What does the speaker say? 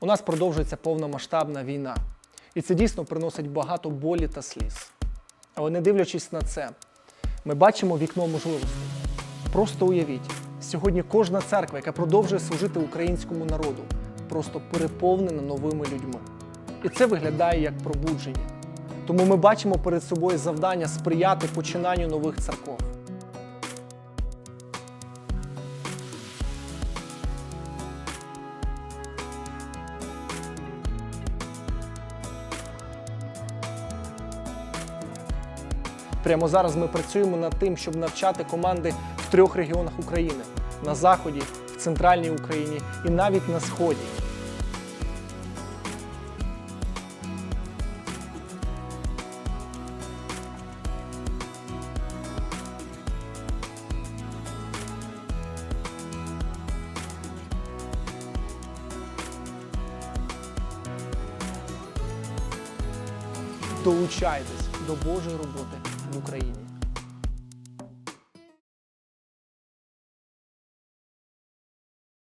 У нас продовжується повномасштабна війна. І це дійсно приносить багато болі та сліз. Але не дивлячись на це, ми бачимо вікно можливостей. Просто уявіть, сьогодні кожна церква, яка продовжує служити українському народу, просто переповнена новими людьми. І це виглядає як пробудження. Тому ми бачимо перед собою завдання сприяти починанню нових церков. Прямо зараз ми працюємо над тим, щоб навчати команди в трьох регіонах України: на заході, в центральній Україні і навіть на сході. Долучайтесь до Божої роботи в Україні.